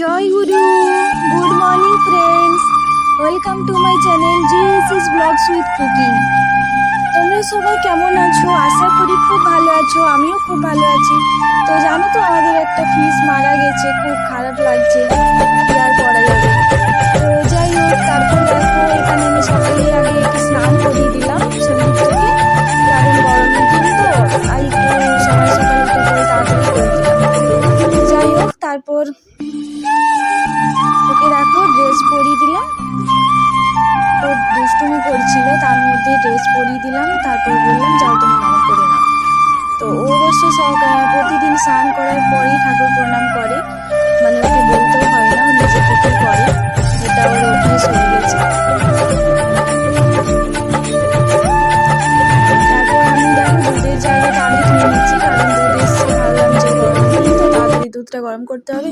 Joy Guru. Good morning friends welcome to my channel GSS blogs with cooking তোমরা সবাই কেমন আছো? আশা করি খুব ভালো আছো, আমিও খুব ভালো আছি। তো জানো তো, আমাদের একটা ফিস মারা গেছে, খুব খারাপ লাগছে। প্রতিদিন স্নান করার পরেই ঠাকুর প্রণাম করে। মানে ওকে বলতেও হয় না নিজে থেকেই করে, এটা ওর অভ্যেস হয়ে গেছে। গরম দুধটা গরম করতে হবে।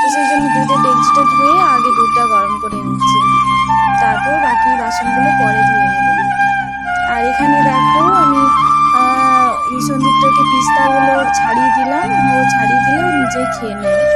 তো সেই জন্য দুধের ডেকচিটা ধুয়ে আগে দুধটা গরম করে নিচ্ছি। তারপর বাকি বাসনগুলো পরে 也没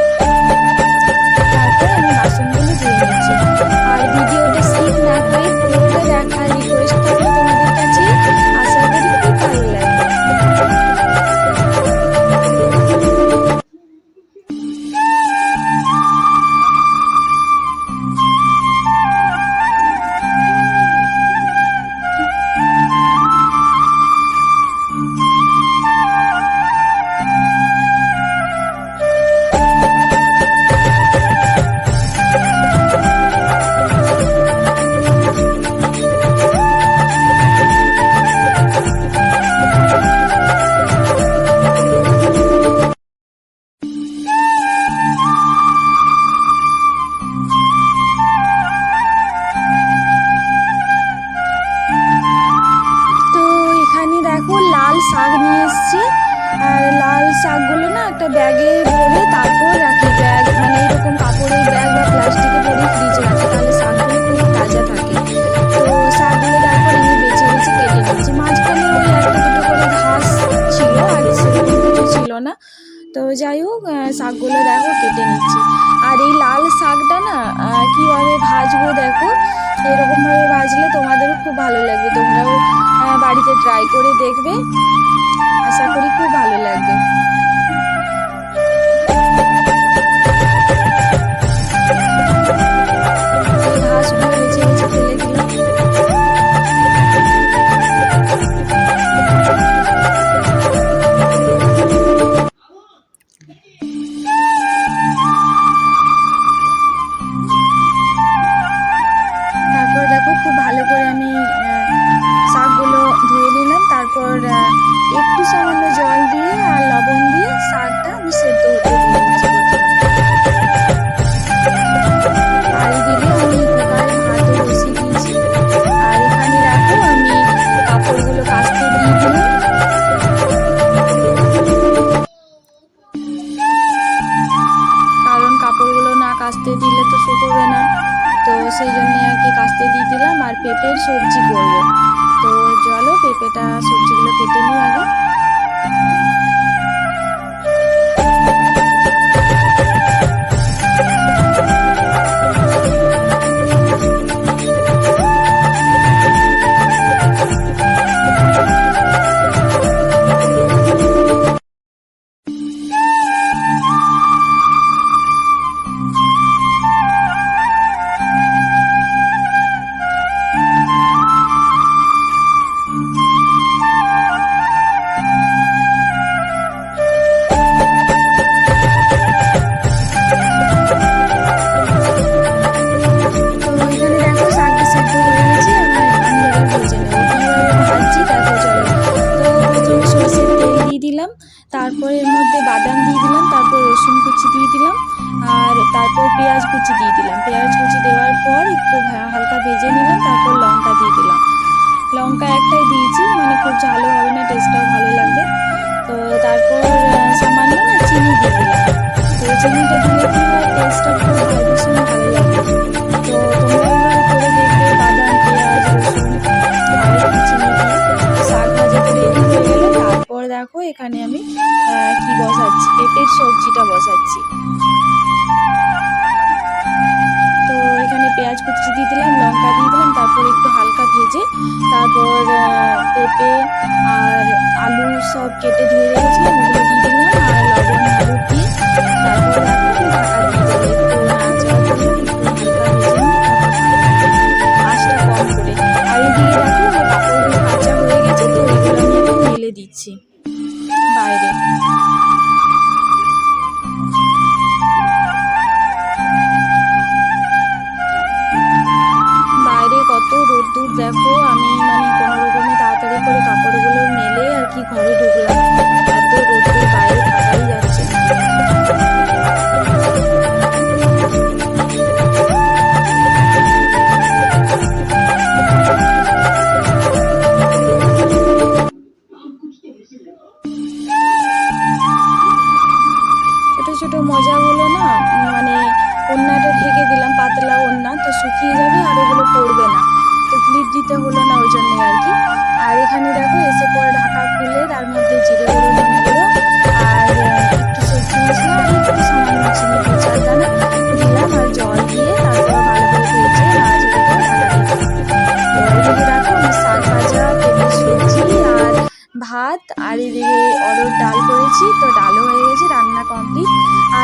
এসছি। আর লাল শাকগুলো না একটা ব্যাগে ভরে তারপর রাখি। ব্যাগ মানে এরকম কাপড়ের ব্যাগ বা প্লাস্টিকে ভরে ফ্রিজে রাখি। তাহলে শাকগুলো খুব তাজা থাকে। তো শাকগুলো তারপর আমি বেছে বেছে কেটে নিচ্ছি মাঝখানে ওই একটা দুটো করে ঘাস ছিল, আর সেরকম কিছু ছিল না। তো যাই হোক শাকগুলো দেখো, কেটে নিচ্ছি। আর এই লাল শাকটা না কীভাবে ভাজবো দেখো? এরকমভাবে ভাজলে তোমাদেরও খুব ভালো লাগবে। তোমরাও বাড়িতে ট্রাই করে দেখবে। আশা করি খুব ভালো লাগবে। তারপর দেখো খুব ভালো করে আমি শাকগুলো ধুয়ে নিলাম। তারপর একটু সামান্য জল দিয়ে আর লবণ দিয়ে শাকটা আমি সেদ্ধ হতে কাচতে দিলে তো না। তো সেই জন্য আর কি কাস্তে দিয়ে দিলাম আর পেঁপের সবজি করব। চলো পেঁপেটা সবজিগুলো কেটে নিই আগে তারপর এর মধ্যে বাদাম দিয়ে দিলাম, তারপর রসুন কুচি দিয়ে দিলাম, আর তারপর পেঁয়াজ কুচি দিয়ে দিলাম। পেঁয়াজ কুচি দেওয়ার পর একটু হালকা ভেজে নিলাম, তারপর লঙ্কা দিয়ে দিলাম। লঙ্কা একটাই দিয়েছি মানে খুব ঝালও হবে না টেস্টটাও ভালো লাগবে। তো তারপর সামান্য না চিনি দিয়ে দিলাম। তো চিনিটা দিলে টেস্টটা খুব ভালো ভীষণ ভালো লাগে। তো তোমরা করে দেখবে, বাদাম, পেঁয়াজ, রসুন চিনি ভাজাটা রেডি হয়ে গেলে। তারপর দেখো, এখানে আমি সবজিটা বসাচ্ছি। তো এখানে পেঁয়াজ কুচি দিয়ে দিলাম, লঙ্কা দিয়ে দিলাম, তারপর একটু হালকা ভেজে তারপর পেঁপে আর আলু সব কেটে ধুয়ে রেখেছি ওগুলো দিয়ে দিলাম, আর লবণ দিচ্ছি। বাইরে।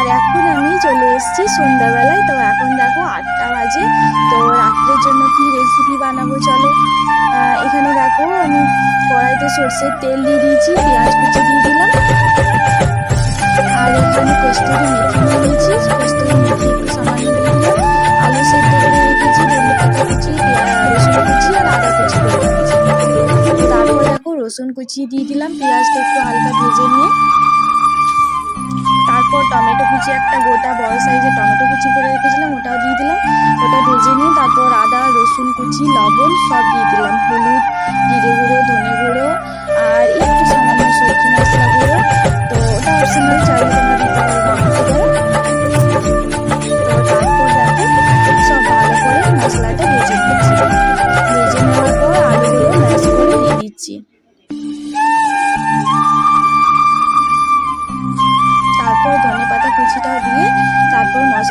আর এখন আমি চলে এসেছি সন্ধ্যাবেলায়। তো এখন দেখো আটটা বাজে। তো রাত্রের জন্য কি রেসিপি বানাবো চলো? এখানে দেখো আমি কড়াইতে সর্ষের তেল দিয়ে দিয়েছি, পেঁয়াজ কুচি দিয়ে দিলাম। আর এখানে কস্তুরি মেথি নিয়ে নিয়েছি। কস্তুরি মেথি একটু সামান্য দিয়ে দিলাম। আলু সেদ্ধ করে রেখেছি কুচি রসুন কুচি আর আদা কুচি করে রেখেছি তারপর দেখো রসুন কুচি দিয়ে দিলাম। পেঁয়াজটা একটু হালকা ভেজে নিয়ে তারপর টমেটো কুচি একটা গোটা বড় সাইজের টমেটো কুচি করে রেখেছিলাম, ওটাও দিয়ে দিলাম। ওটা ভেজে নিয়ে তারপর আদা, রসুন কুচি, লবণ সব দিয়ে দিলাম। হলুদ, জিরে গুঁড়ো, ধনে গুঁড়ো আর একটু সামান্য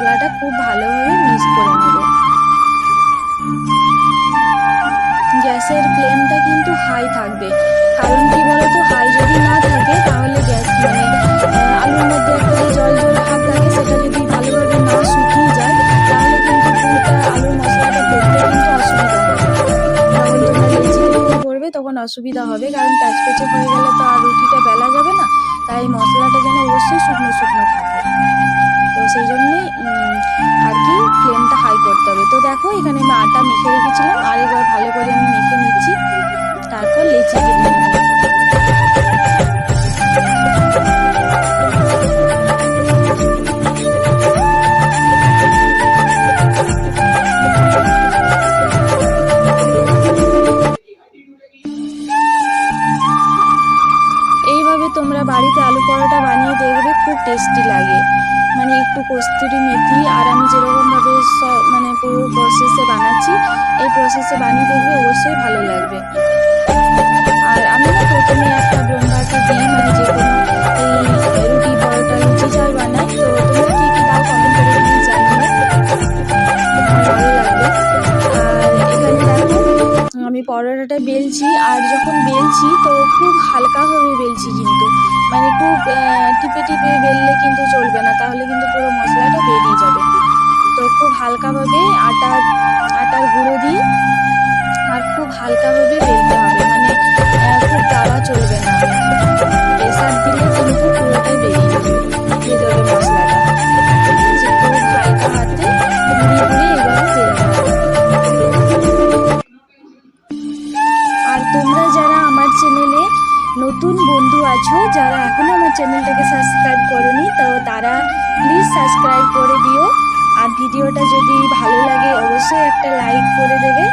মশলাটা খুব ভালোভাবে মিক্স করে নেব। গ্যাসের ফ্লেমটা কিন্তু হাই থাকবে। কারণ কি বলতো, হাই যদি না থাকে, তাহলে গ্যাস মানে আলুর মধ্যে একটা জল জল ভাব থাকে, সেটা যদি ভালোভাবে না শুকিয়ে যায়, তাহলে কিন্তু আলুর মশলাটা করতে কিন্তু অসুবিধা হবে। তখন তোমরা করবে, তখন অসুবিধা হবে, কারণ প্যাচপেচে হয়ে গেলে তো আর রুটিটা বেলা যাবে না, তাই মশলাটা যেন অবশ্যই শুকনো শুকনো থাকে। তো সেই জন্যে আর কি ফ্লেমটা হাই করতে হবে। তো দেখো, এখানে আমি আটা মেখে রেখেছিলাম। আর এবার ভালো করে আমি মেখে নিচ্ছি। তারপর লেচি প্রসেসে বানিয়ে দেখবে, অবশ্যই ভালো লাগবে। আর আমি প্রথমে একটা ব্রহ্মাকে দিই মানে যে রুটি পরোটা লুচি যাই বানাই, তো তোমরা কী কী দাও কমেন্ট করে প্লিজ জানিও। ভালো লাগবে। এখানে আমি পরোটাটা বেলছি, আর যখন বেলছি, তো খুব হালকাভাবে বেলছি কিন্তু। মানে খুব টিপে টিপে বেললে কিন্তু চলবে না, তাহলে কিন্তু পুরো মশলাটা বেরিয়ে যাবে। তো খুব হালকাভাবে আটা, আটার গুঁড়ো দিয়ে আর খুব হালকাভাবে বেলতে হবে মানে খুব দাওয়া চলবে না। প্রেশার দিলে কিন্তু পুরোটাই বেরিয়ে যাবে। করে দেবে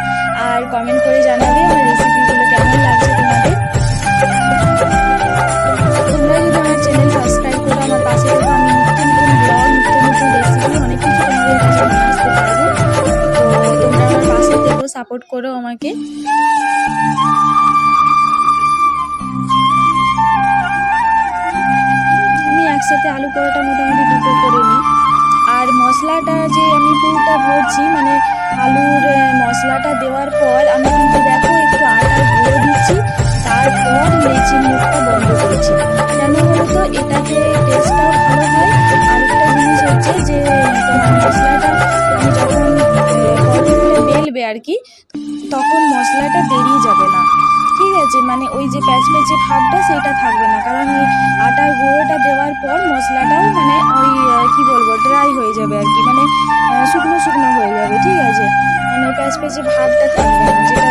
আর কমেন্ট করে জানাবে আমার রেসিপিগুলো কেমন লাগছে তোমাদের। তোমরা যদি আমার চ্যানেল সাবস্ক্রাইব করো, আমার পাশে আমি নিত্য নতুন ব্লগ নিত্য নতুন রেসিপি অনেক কিছু তোমাদের কাছে নিয়ে আসতে পারব। তো তোমরা আমার পাশে থেকো সাপোর্ট করো আমাকে। আমি একসাথে আলু পরোটা মোটামুটি দুটো করে নিই। আর মশলাটা যে আমি পুরোটা ভরছি মানে আলুর মশলাটা দেওয়ার পর আমি কিন্তু দেখো একটু আটা গুঁড়ো দিচ্ছি, তারপর লেচির মুখটা বন্ধ করেছি। কেন বলতো এটাতে টেস্টটাও ভালো হয়, আরেকটা জিনিস হচ্ছে যে মশলাটা যখন বেলবে আর কি আছে মানে ওই যে প্যাচ প্যাচে ভাবটা সেটা থাকবে না। কারণ ওই আটার গুঁড়োটা দেওয়ার পর মশলাটাও মানে ওই কী বলব ড্রাই হয়ে যাবে আর কি। মানে শুকনো শুকনো হয়ে যাবে, ঠিক আছে? মানে প্যাচ প্যাচে ভাবটা থাকবে, যেটা